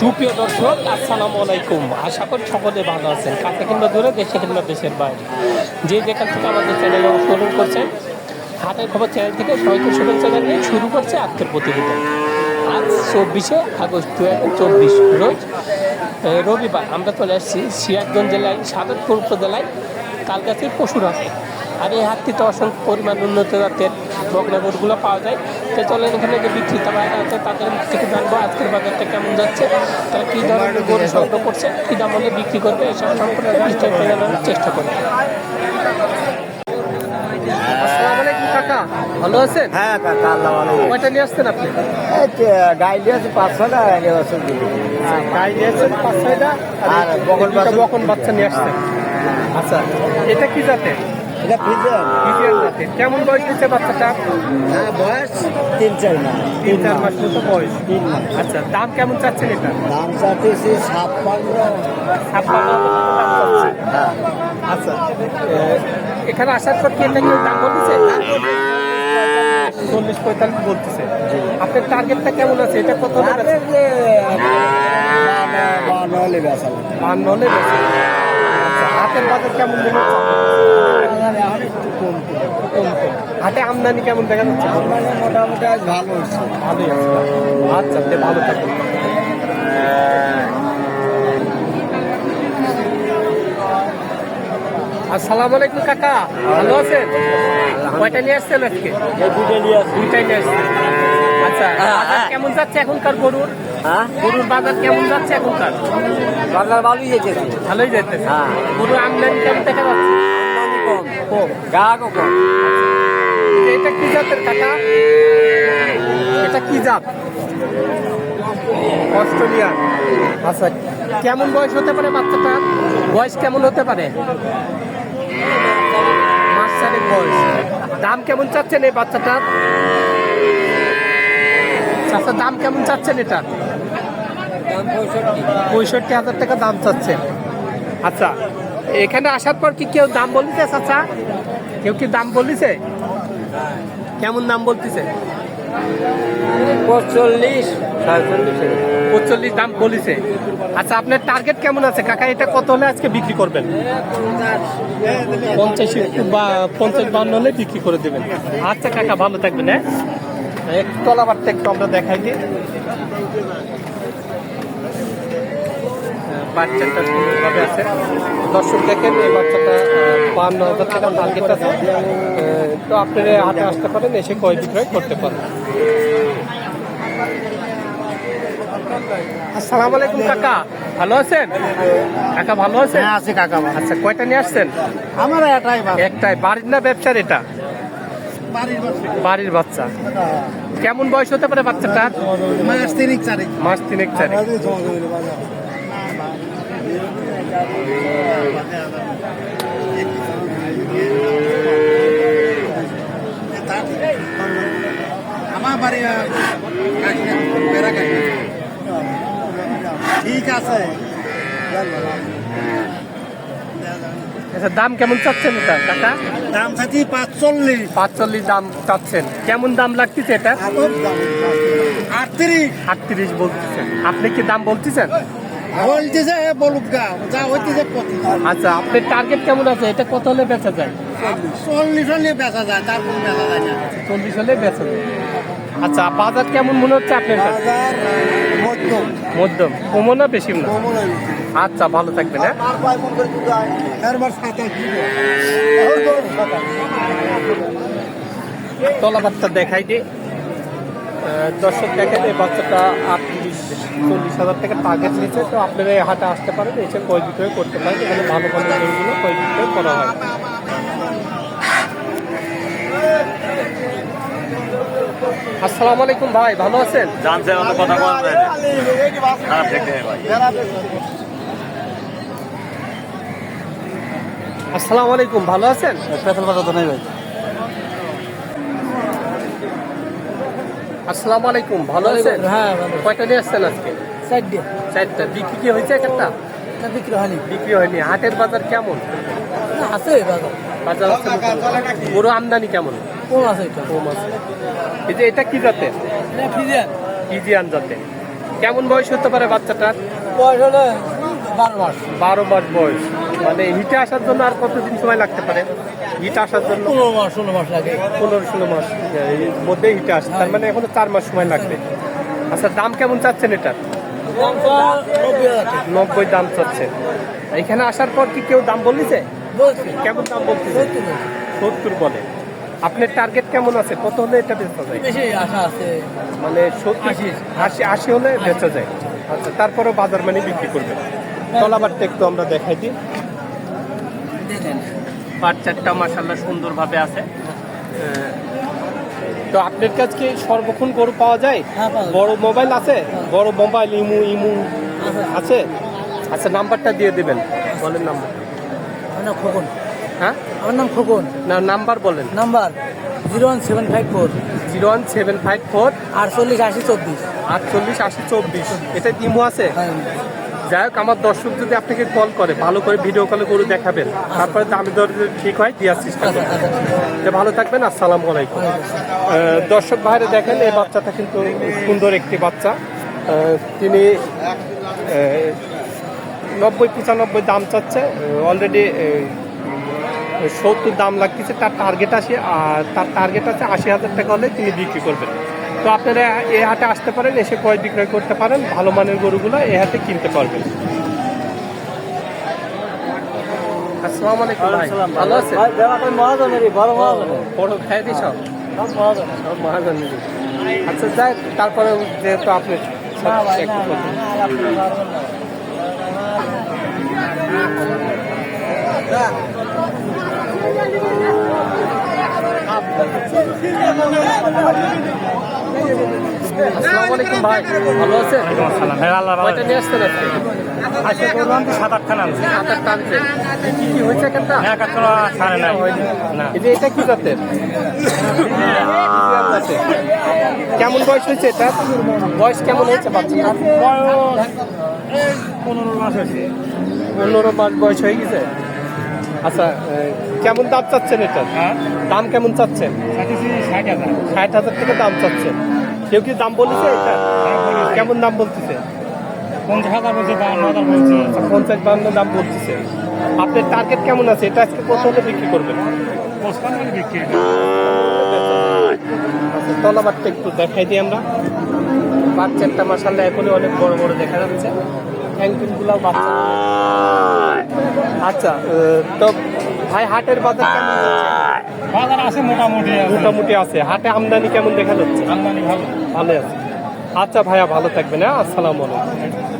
সুপ্রিয় দর্শক, আসসালামু আলাইকুম। আশা করি সকলে ভালো আছেন। কাছে কিংবা দূরে, দেশে কিংবা দেশের বাইরে। যে যেখান থেকে আমাদের চ্যানেলে অনুসরণ করছেন হাতের খবর চ্যানেল থেকে সবাইকে শুভেচ্ছা জানিয়ে শুরু করছে আজকের প্রতিবেদন। আজ চব্বিশে আগস্ট দু হাজার চব্বিশ রোজ রবিবার আমরা চলে আসছি সিরাজগঞ্জ জেলায়, সাদতপুর উপজেলায় তালগাছির পশুর হাটে আর এই হাটটিতে অসংখ্য পরিমাণ উন্নত জাতের বকনা গরুগুলো পাওয়া যায়। তো চলেন এখানে যে বিক্রেতা ভাইরা আছে তাদের থেকে জানব আজকের বাজারটা কেমন যাচ্ছে। তারা কী ধরনের গরু সংগ্রহ করছে কী দাম হলে বিক্রি করবে এসব সম্পর্কে বিস্তারিত জানানোর চেষ্টা করবে। কাকা ভালো আছেন? হ্যাঁ কাকা আল্লাহ ভালো কয়টা নিয়ে আসছেন আপনি? গাই নিয়ে আসছেন পাঁচ ছয়টা আর। বকন বাচ্চা নিয়ে আসছেন। আচ্ছা এটা কি জাতের? এটা জাতের কেমন বয়স হচ্ছে বাচ্চাটা? হ্যাঁ বয়স তিন চার মাস। তিন চার মাস মতো বয়স। তিন মাস। আচ্ছা দাম কেমন চাচ্ছেন এটা? দাম চাচ্ছি ছাপ্পান্ন। ছাপ্পান্ন হ্যাঁ আচ্ছা এখানে আসার পর কি এটা কেউ দাম বলতেছে? চল্লিশ পঁয়তাল্লিশ বলতেছে। আপনার টার্গেটটা কেমন আছে? এটা কত বান্ন হলে বেচা। বান্ন হলে বেচা। হাটের বাজার কেমন মনে হচ্ছে একটু কম কম কম। হাটে আমদানি কেমন দেখা যাচ্ছে? মানে মোটামুটি আজ ভালো হচ্ছে। ভালোই আছে আচ্ছা ভালো থাকুন আসসালামু আলাইকুম কাকা। ভালো আছেন? কয়টা নিয়ে আসছেন আজকে? দুইটাই নিয়ে আসছেন। আচ্ছা বাজার কেমন যাচ্ছে এখনকার গরুর? হ্যাঁ? গরুর বাজার কেমন যাচ্ছে এখনকার? বাজার ভালোই যেতেছে। ভালোই যাচ্ছে হ্যাঁ। গরুর আমদানি কেমন দেখা যাচ্ছে? কম। কম? কম। এটা কি জাতের কাকা? এটা কি জাত? অস্ট্রেলিয়ান। আচ্ছা। কেমন বয়স হতে পারে বাচ্চাটা? বয়স কেমন হতে পারে? মাস চারেক বয়স। দাম কেমন চাচ্ছেন এই বাচ্চাটার? আচ্ছা দাম কেমন চাচ্ছেন এটা পঁয়ষট্টি হাজার টাকা দাম চাচ্ছেন আচ্ছা এখানে আসার পর কি কেউ দাম বলছে আচ্ছা কেউ কি দাম বলিছে কেমন দাম বলতেছে? পঁচল্লিশ পঁচল্লিশ দাম বলিছে। আচ্ছা আপনার টার্গেট কেমন আছে? কাকা এটা কত হলে আজকে বিক্রি করবেন? পঞ্চাশ বা পঞ্চাশ বান্ন হলে বিক্রি করে দেবেন। আচ্ছা কাকা ভালো থাকবেন হ্যাঁ? একটু তলাবারটা একটু আমরা দেখাই দিই। বাচ্চাটা সুন্দরভাবে আছে। দর্শক দেখেন এই বাচ্চাটা বান্ন হাজার টাকা টার্গেট আছে। তো আপনারা হাতে আসতে পারেন এসে ক্রয় বিক্রয় করতে পারেন। আসসালামু আলাইকুম কাকা। ভালো আছেন? কাকা ভালো আছেন? হ্যাঁ আছে কাকা আচ্ছা কয়টা নিয়ে আসছেন? আমার এটাই একটাই। বাড়ির না ব্যবসার এটা? বাড়ির বাচ্চা। কেমন বয়স হতে পারে বাচ্চাটা মাস তিরিক চারিক। মাস তিনেক চারে আমার বাড়ি ঠিক আছে আচ্ছা দাম কেমন চাচ্ছেন এটা কাকা? দাম চাচ্ছি পাঁচচল্লিশ। পাঁচচল্লিশ দাম চাচ্ছেন। কেমন দাম লাগতেছে এটা? আটত্রিশ। আটত্রিশ বলতেছেন। আপনি কি দাম বলতেছেন? বলুক গা যা হইতেছে আচ্ছা আপনার টার্গেট কেমন আছে? এটা কত হলে বেচা যায়? চল্লিশ। হলে বেচা যায় তার কোনো বেচা যায় না। চল্লিশ হলে বেচা যায়। আচ্ছা বাজার কেমন মনে হচ্ছে আপনার কাছে? মধ্যম। মধ্যম। না বেশি না আচ্ছা ভালো থাকবেন হ্যাঁ? তলাবারটা দেখাই দিই। দর্শক দেখেন এই বাচ্চাটা আটত্রিশ চল্লিশ হাজার টাকা টার্গেট নিচ্ছে তো আপনারা এই হাটে আসতে পারেন এসে ক্রয় বিক্রয় করতে পারেন। এখানে ভালো ভালো গরুগুলো ক্রয় বিক্রয় করা হয়। আসসালামু আলাইকুম ভাই ভালো আছেন? জানছে অত কথা বলা যায় খারাপ দেখতে ভাই। আসসালামু আলাইকুম ভালো আছেন? পেট্রোল বাজার তো নাই ভাই। আসসালামু আলাইকুম ভালো আছেন? হ্যাঁ কয়টা নিয়ে আসছেন আজকে? দিয়ে চারটা। বিক্রি কি হয়েছে একটা? বিক্রি হয়নি। বিক্রি হয়নি। হাটের বাজার কেমন? আছে বাজার। বাজার মোটামুটি। গরু আমদানি কেমন? কম আছে এটা। কম আছে। এই যে এটা কি জাতের? ফ্রিজিয়ান ইজিয়ান জাতের। কেমন বয়স হতে পারে বাচ্চাটার বয়স হলে বারো মাস। বারো মাস বয়স। মানে হিটে আসার জন্য আর কতদিন সময় লাগতে পারে? হিট আসার জন্য? পনেরো মাস ষোলো মাস লাগে। পনেরো ষোলো মাস এর মধ্যে হিটে আসে। তার মানে এখনও চার মাস সময় লাগবে। আচ্ছা দাম কেমন চাচ্ছেন এটার? নব্বই দাম চাচ্ছেন। এখানে আসার পর কি কেউ দাম বলিছে বলছি। কেমন দাম বলতেছে? সত্তর বলে। আপনার টার্গেট কেমন আছে? কত হলে এটা বেচা যায়? আশা আছে। মানে আশি। আশি আশি হলে বেচা যায়। আচ্ছা তারপরেও বাজার মানে বিক্রি করবে তলাবারটা একটু আমরা দেখাই দিই। বাচ্চাটা মাসাল্লাহ সুন্দরভাবে আছে। তো আপনার কাছে কি সর্বক্ষণ গরু পাওয়া যায়? হ্যাঁ, পাওয়া যায়। বড় মোবাইল আছে? বড় মোবাইল ইমু ইমু আছে? আচ্ছা নাম্বারটা দিয়ে দেবেন। বলেন নাম্বার। আমার নাম খোকন। হ্যাঁ? আমার নাম খোকন। না নাম্বার বলেন। Number zero one seven five four. Zero one seven five four আটচল্লিশ আশি চব্বিশ। আটচল্লিশ আশি চব্বিশ। এটা ইমো আছে? হ্যাঁ যাই হোক, আমার দর্শক যদি আপনাকে কল করে, ভালো করে ভিডিও কলে গরু দেখাবেন, তারপরে দামি দর ঠিক হয়, দেওয়ার চেষ্টা করবেন। ভালো থাকবেন, আসসালামু আলাইকুম। দর্শক বাইরে দেখেন, এই বাচ্চাটা কিন্তু সুন্দর একটি বাচ্চা। তিনি নব্বই পঁচানব্বই দাম চাচ্ছে অলরেডি সত্তর দাম লাগতেছে, তার টার্গেট আছে আর তার টার্গেট আছে আশি হাজার টাকা হলে তিনি বিক্রি করবেন। তো আপনারা এ হাটে আসতে পারেন এসে ক্রয় বিক্রয় করতে পারেন ভালো মানের গরুগুলো এ হাটে কিনতে পারবেন আসসালামু আলাইকুম ভাই ভালো আছেন মহাজনেরই বড় মহাজন বড় খাই সব মহাজন সব মহাজনী আচ্ছা যাই তারপরে যেহেতু আপনি ভাই ভালো নিয়ে আসছেন আজকে? আজকে করলাম তো সাত আটখানা আনছি। সাত আটটা আনছেন। কি কি হয়েছে এখানটা? এক আটখানা সাড়ে নাই। না। এই যে এটা কি জাতের? আছে। কেমন বয়স হয়েছে এটা? বয়স কেমন হয়েছে বাচ্চা বয়স পনেরো মাস হয়েছে। পনেরো মাস বয়স হয়ে গেছে? আচ্ছা কেমন দাম চাচ্ছেন এটা হ্যাঁ? দাম কেমন চাচ্ছেন? ষাট হাজার। ষাট হাজার থেকে দাম চাচ্ছেন। কেউ কি দাম বলেছে? এটা কেমন দাম বলতেছে? পঞ্চাশ হাজার বলছে হাজার বলছে। আচ্ছা পঞ্চাশ বান্ন দাম বলতেছে। আপনার টার্গেট কেমন আছে? এটা আজকে কত হলে বিক্রি করবেন? পঁচপান্ন বিক্রি আচ্ছা তলাবারটা একটু দেখাই দিই আমরা। বাচ্চাটা মাসাল্লাহ এখনই অনেক বড় বড় দেখা যাচ্ছে। অ্যাঙ্কিলগুলো বাচ্চা। আচ্ছা তো ভাই হাটের বাজার কেমন বাজার আছে মোটামুটি মোটামুটি আছে। হাটে আমদানি কেমন দেখা যাচ্ছে? আমদানি ভালো। ভালো আছে। আচ্ছা ভাইয়া ভালো থাকবেন হ্যাঁ? আসসালামু আলাইকুম।